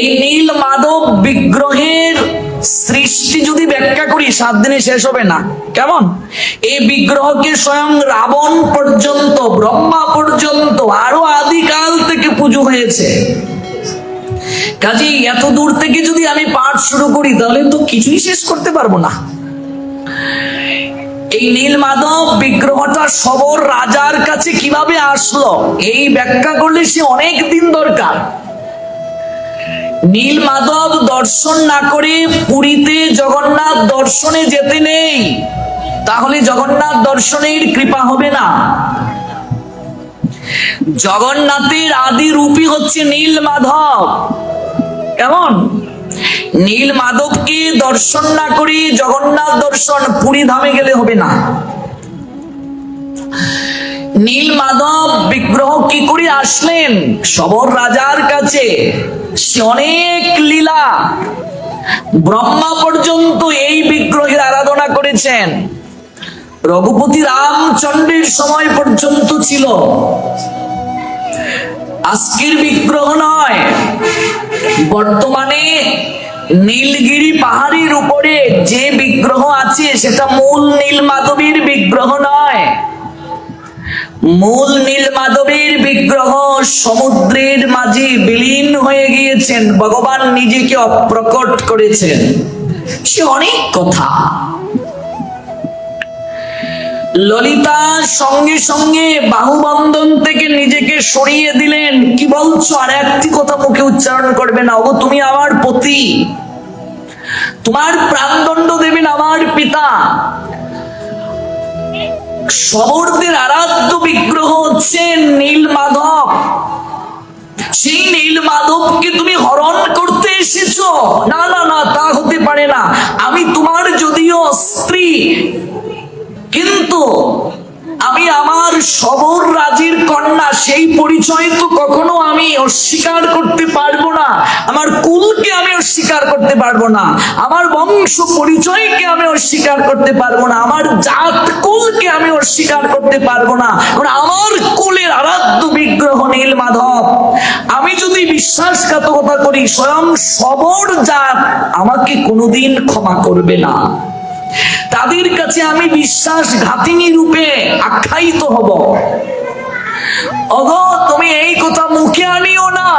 এই নীল মাধব বিগ্রহের সৃষ্টি যদি ব্যাখ্যা করি, সাত দিনে শেষ হবে না। কেমন? এই বিগ্রহকে স্বয়ং রাবণ পর্যন্ত, ব্রহ্মা পর্যন্ত, আরও আদিকাল থেকে পুজো হয়েছে। কাজেই এত দূর থেকে যদি আমি পাঠ শুরু করি, তাহলে তো কিছুই শেষ করতে পারব না। এই নীল মাধব বিগ্রহটা সবর রাজার কাছে কীভাবে আসলো, এই ব্যাখ্যা করলে সে অনেক দিন দরকার। নীল মাধব দর্শন না করে পুরীতে জগন্নাথ দর্শনে যেতে নেই। তাহলে জগন্নাথ দর্শনের কৃপা হবে না। জগন্নাথের আদি রূপই হচ্ছে নীল মাধব কেমন? নীল মাধবকে দর্শন না করি জগন্নাথ দর্শন পুরী ধামে গেলে হবে না। নীল মাধব বিগ্রহ কি করে আসলেন? সবর রাজার কাছে। সে অনেক লীলা। ব্রহ্মা পর্যন্ত এই বিগ্রহের আরাধনা করেছেন। রঘুপতি রামচন্দ্রের সময় পর্যন্ত ছিল। আজকের বিগ্রহ নয়। বর্তমানে নীলগিরি পাহাড়ের উপরে যে বিগ্রহ আছে, সেটা মূল নীল মাধবীর বিগ্রহ নয়। মূল নীল মাধবীর বিগ্রহ সমুদ্রের মাঝে বিলীন হয়ে গিয়েছেন। ভগবান নিজেকে অপ্রকট করেছেন। সে অনেক কথা। ললিতা সঙ্গে সঙ্গে বাহুবন্ধন থেকে নিজেকে সরিয়ে দিলেন। কি বলছো? আর একটি কথা মুখে উচ্চারণ করবে না। ও তুমি আমার পতি। তোমার প্রাণদণ্ড দেবেন আমার পিতা। সবরদের আরাধ্য বিগ্রহ হচ্ছে নীল মাধব। সেই নীল মাধবকে তুমি হরণ করতে এসেছ। না না না, তা হতে পারে না। আমি তোমার যদিও স্ত্রী, কিন্তু আমি আমার সবর রাজির কন্যা, সেই পরিচয় তো কখনো আমি অস্বীকার করতে পারব না। আমার কুলকে আমি অস্বীকার করতে পারব না। আমার বংশ পরিচয়কে আমি অস্বীকার করতে পারব না। আমার জাত কুলকে আমি অস্বীকার করতে পারব না। আমার কুলের আরাধ্য বিগ্রহ নীল মাধব। আমি যদি বিশ্বাসঘাতকতা করি, স্বয়ং সবর জাত আমাকে কোনোদিন ক্ষমা করবে না। তাদের কাছে আমি বিশ্বাস ঘাতিনী রূপে আখ্যায়িত হব। অগ, তুমি এই কথা মুখে আনিও না।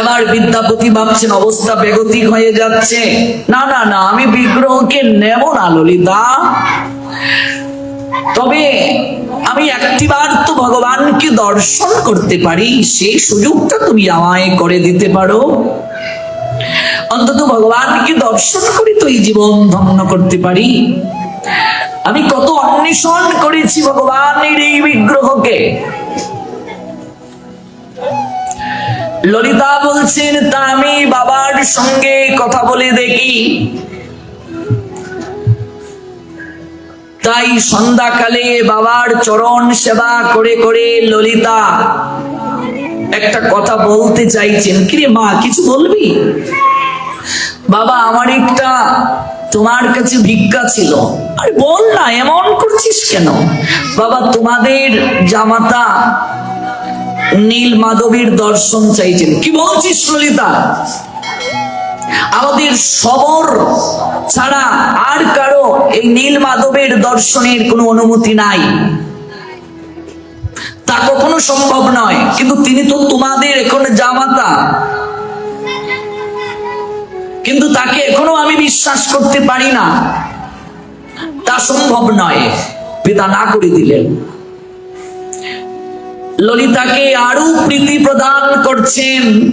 এবার বিদ্যাপতি ভাবছেন, অবস্থা বেগতিক হয়ে যাচ্ছে। না না না, আমি বিগ্রহকে নেব না, ললিতা। তবে আমি একটিবার তো ভগবানকে দর্শন করতে পারি, সেই সুযোগটা তুমি আমায় করে দিতে পারো। অন্তত ভগবানকে দর্শন করে তো এই জীবন ধন্য করতে পারি। আমি কত অন্বেষণ করেছি ভগবানের এই বিগ্রহকে। ললিতা বলছেন, তা আমি বাবার সঙ্গে কথা বলে দেখি। তাই সন্ধ্যাকালে বাবার চরণ সেবা করে করে ললিতা একটা কথা বলতে চাইছেন। কিরে মা, কিছু বলবি? বাবা, আমার একটা তোমার কাছে ভিক্ষা ছিল। আরে বল না, এমন করছিস কেন? বাবা, তোমাদের জামাতা নীল মাধবীর দর্শন চাইছেন কি বলছিস ললিতা? আমাদের সবর ছাড়া আর কারও এই নীল মাধবের দর্শনের কোনো অনুমতি নাই। তা কখনো সম্ভব নয়, কিন্তু তিনি তো তোমাদের এখন জামাতা। কিন্তু তাকে এখনও আমি বিশ্বাস করতে পারি না। তা সম্ভব নয়। পিতা না করে দিলেন। ললিতাকে আরও প্রীতি প্রদান করছেন।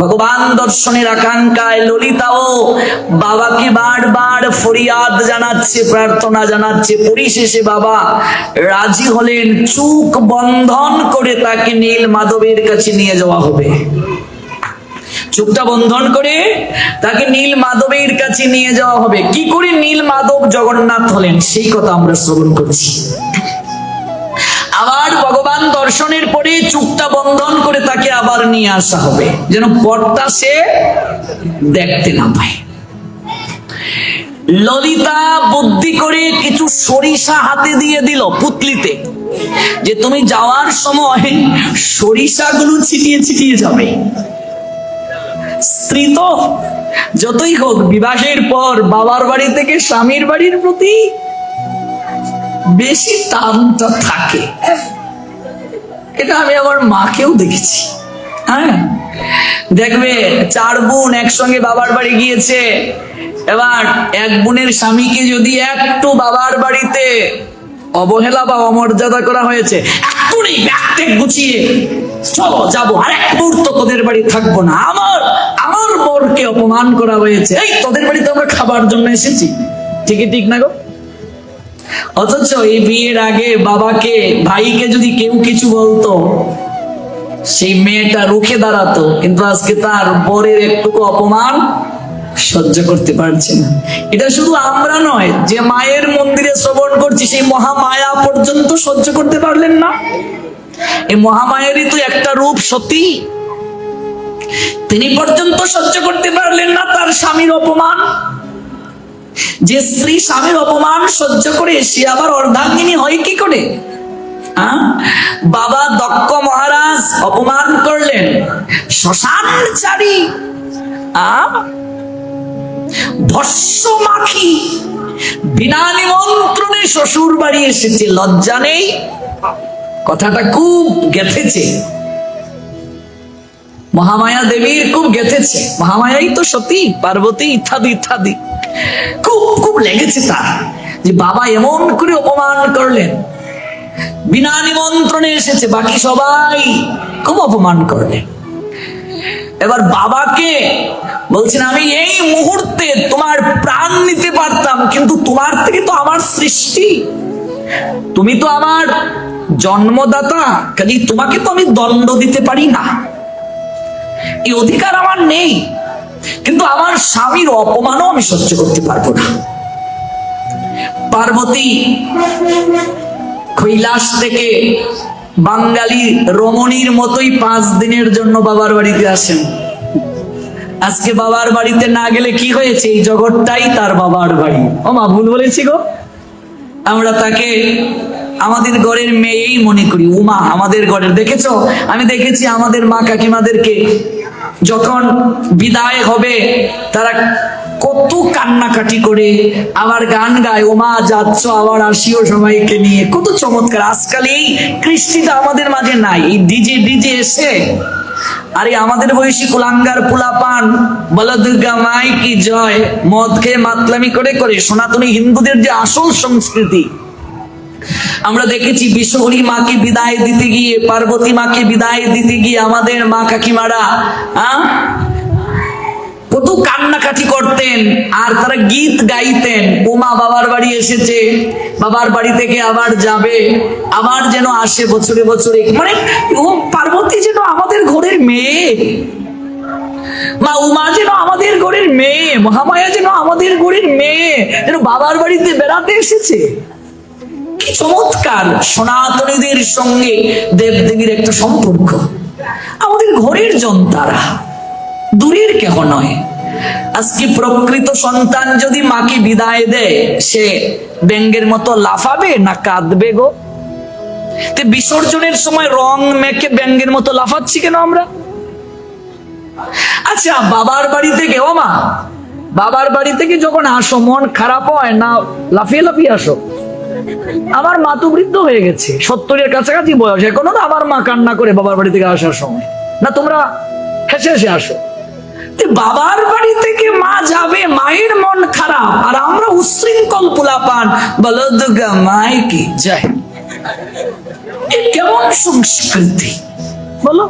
ভগবান দর্শনের আকাঙ্ক্ষায় ললিতাও বাবাকে বারবার ফরিয়াদ জানাচ্ছে, প্রার্থনা জানাচ্ছে। পরিশেষে বাবা রাজি হলেন চুক বন্ধন করে তাকে নীল মাধবের কাছে নিয়ে যাওয়া হবে। চুপটা বন্ধন করে তাকে নীল মাধবের কাছে নিয়ে যাওয়া হবে। কি করে নীল মাধব জগন্নাথ হলেন? সেই কথা আমরা শ্রবণ করছি। আবার ভগবান দর্শনের পরে চুপটা বন্ধন করে তাকে আবার নিয়ে আসা হবে। যেন পটটা সে দেখতে না পায়। ললিতা বুদ্ধি করে কিছু সরিষা হাতে দিয়ে দিল পুতলিতে। যে তুমি যাওয়ার সময় সরিষাগুলো ছিটিয়ে ছিটিয়ে যাবে। স্ত্রী তো যতই হোক, বিবাহের পর বাবার বাড়ি থেকে স্বামীর বাড়ির প্রতি বেশি টানটা থাকে। এটা আমি আমার মাকেও দেখেছি। হ্যাঁ? দেখবে, চার বোন একসঙ্গে বাবার বাড়ি গিয়েছে। এবার এক বোনের স্বামীকে যদি একটু বাবার বাড়িতে অবহেলা বা অমর্যাদা করা হয়েছে, এক্ষুনি গুছিয়ে চলো যাব। আর এক মুহূর্ত তোদের বাড়ি থাকব না। আমার আমার বরকে অপমান করা হয়েছে। এই, তোদের বাড়িতে আমরা খাবার জন্য এসেছি। ঠিকই ঠিক না গো? অথচ এই বিয়ের আগে বাবাকে, ভাইকে যদি কেউ কিছু বলতো, সেই মেয়েটা রুখে দাঁড়াতো। কিন্তু আজকে তার বরের একটুকু অপমান সহ্য করতে পারছে না। এটা শুধু আমরা নয়, যে মায়ের মন্দিরে শ্রবণ করছি, সেই মহামায়া পর্যন্ত সহ্য করতে পারলেন না। এই মহামায়েরই তো একটা রূপ, সতী। তিনি পর্যন্ত সহ্য করতে পারলেন না তার স্বামীর অপমান। যে স্ত্রী স্বামীর অপমান সহ্য করে সে আবার অর্ধাঙ্গিনী হয় কি করে? বাবা দক্ষ মহারাজ অপমান করলেন। শ্মশান চারি। ভস্য মাখি। বিনা নিমন্ত্রণে শ্বশুর বাড়ি এসেছে, লজ্জা নেই। কথাটা খুব গেথেছে। মহামায়া দেবীর খুব গেথেছে। মহামায়াই তো সতী, পার্বতী ইত্যাদি ইত্যাদি। খুব খুব লেগেছে তার যে বাবা এমন করে অপমান করলেন। বিনা নিমন্ত্রণে এসেছে, বাকি সবাই খুব অপমান করলেন। এবার বাবাকে বলছেন, আমি এই মুহূর্তে তোমার প্রাণ নিতে পারতাম, কিন্তু তোমার থেকে তো আমার সৃষ্টি। তুমি তো আমার জন্মদাতা কাজে তোমাকে তো আমি দণ্ড দিতে পারি না। এই অধিকার আমার নেই, কিন্তু আমার স্বামীর অপমানও আমি সহ্য করতে পারব না। পার্বতী, কৈলাস থেকে বাঙালি রমণীর মতোই পাঁচ দিনের জন্য বাবার বাড়িতে আসেন। আজকে বাবার বাড়িতে না গেলে কি হয়েছে? এই জগৎটাই তার বাবার বাড়ি। ও মা, ভুল বলেছি গো। আমরা তাকে আমাদের ঘরের মেয়েই মনে করি। উমা, আমাদের ঘরের, দেখেছ? আমি দেখেছি আমাদের মা কাকিমাদেরকে যখন বিদায় হবে, তারা কত কান্নাকাটি করে আবার গান গায় ওমা যাচ্ছ আবার আসিও সবাইকে নিয়ে। কত চমৎকার। আজকাল এই কৃষ্টিটা আমাদের মাঝে নাই। এই ডিজে ডিজে এসে। আরে, আমাদের বয়সী কুলাঙ্গার পুলাপান, বল দুর্গা মাই কি জয়? মদ খেয়ে মাতলামি করে করে। সনাতনী হিন্দুদের যে আসল সংস্কৃতি। আমরা দেখেছি বিশ্বহরি মাকে বিদায় দিতে গিয়ে, পার্বতী মাকে বিদায় দিতে গিয়ে আমাদের মা কাকিমারা হ্যাঁ কত কান্নাকাটি করতেন, আর তারা গীত গাইতেন। উমা বাবার বাড়ি এসেছে, বাবার বাড়ি থেকে আবার যাবে, আবার যেন আসে বছরে বছরে। মানে পার্বতী যেন আমাদের ঘরের মেয়ে। মা উমা যেন আমাদের ঘরের মেয়ে, মহামায়া যেন আমাদের ঘরের মেয়ে, যেন বাবার বাড়িতে বেড়াতে এসেছে। কি চমৎকার সনাতনীদের সঙ্গে দেবদেবীর একটা সম্পর্ক। আমাদের ঘরের জন তারা দূরের কেহ নয়। আজকে প্রকৃত সন্তান যদি মাকে বিদায় দেয়, সে ব্যঙ্গের মতো লাফাবে না কাঁদবে গো? তে বিসর্জনের সময় রং মেখে ব্যঙ্গের মতো লাফাচ্ছি কেন আমরা? আচ্ছা বাবার বাড়ি থেকে ও মা? বাবার বাড়ি থেকে যখন আসো মন খারাপ হয় না, লাফিয়ে লাফিয়ে আসো? আমার মা তো বৃদ্ধ হয়ে গেছে। সত্তরের কাছাকাছি বয়স এখনও না আমার মা কান্না করে বাবার বাড়ি থেকে আসার সময়। না, তোমরা হেসে হেসে আসো। বাবার বাড়ি থেকে মা যাবে, মায়ের মন খারাপ। আর আমরা উশৃঙ্খল পোলাপান, বলো দুর্গা মায় কি যায় কেমন সংস্কৃতি? বলো।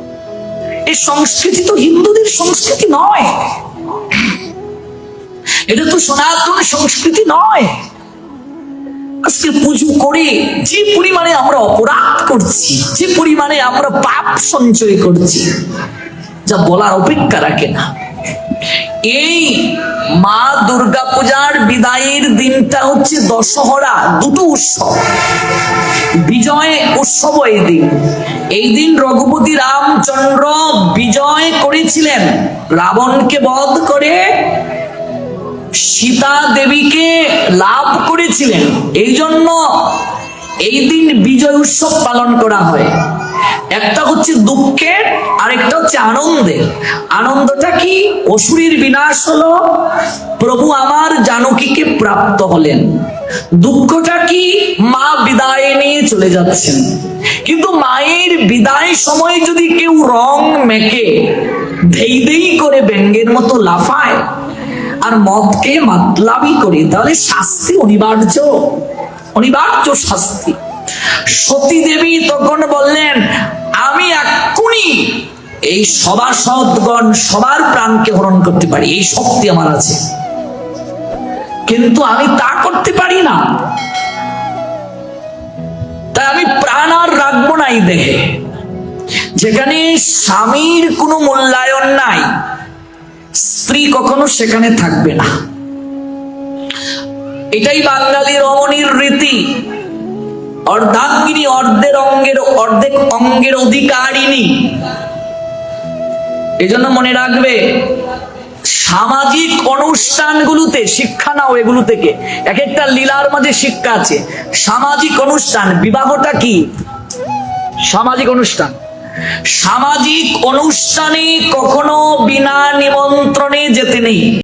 এই সংস্কৃতি তো হিন্দুদের সংস্কৃতি নয়। এটা তো সনাতন সংস্কৃতি নয়। আজকে পুজো করে যে পরিমাণে আমরা অপরাধ করছি, যে পরিমাণে আমরা পাপ সঞ্চয় করছি, যা বলার অপেক্ষা রাখে না। এই মা দুর্গা পূজার বিদায়ের দিনটা হচ্ছে দশহরা, দুটো উৎসব। বিজয় উৎসব এই দিন। এই দিন রঘুপতি রামচন্দ্র বিজয় করেছিলেন। রাবণকে বধ করে সীতা দেবীকে লাভ করেছিলেন। এই জন্য এই দিন বিজয় উৎসব পালন করা হয়। একটা হচ্ছে দুঃখের আর একটা হচ্ছে আনন্দের আনন্দটা কি? অসুরের বিনাশ হলো, প্রভু আমার জানকীকে প্রাপ্ত হলেন। দুঃখটা কি? মা বিদায় নিয়ে চলে যাচ্ছেন। কিন্তু মায়ের বিদায় সময় যদি কেউ রং মেখে, ধেই ধেই করে ব্যঙ্গের মতো লাফায় আর মদকে মাতলামি করে। তাহলে শাস্তি অনিবার্য অনিবার্য শাস্তি। সতী দেবী তখন বললেন, আমি এক্ষুনি এই সভাসদগণ সবার প্রাণকে হরণ করতে পারি। এই শক্তি আমার আছে। কিন্তু আমি তা করতে পারি না। তাই আমি প্রাণ আর রাখব না এই দেহে। যেখানে স্বামীর কোনো মূল্যায়ন নাই। স্ত্রী কখনো সেখানে থাকবে না। এটাই বাঙালি রমণীর রীতি। অর্ধাঙ্গিনী অর্ধের অঙ্গের, অর্ধেক অঙ্গের অধিকারিণী। এজন্য মনে রাখবে, সামাজিক অনুষ্ঠানগুলোতে শিক্ষা নাও এগুলো থেকে। এক একটা লীলার মাঝে শিক্ষা আছে। সামাজিক অনুষ্ঠান, বিবাহটা কি? সামাজিক অনুষ্ঠান। সামাজিক অনুষ্ঠানে কখনো বিনা নিমন্ত্রণে যেতে নেই।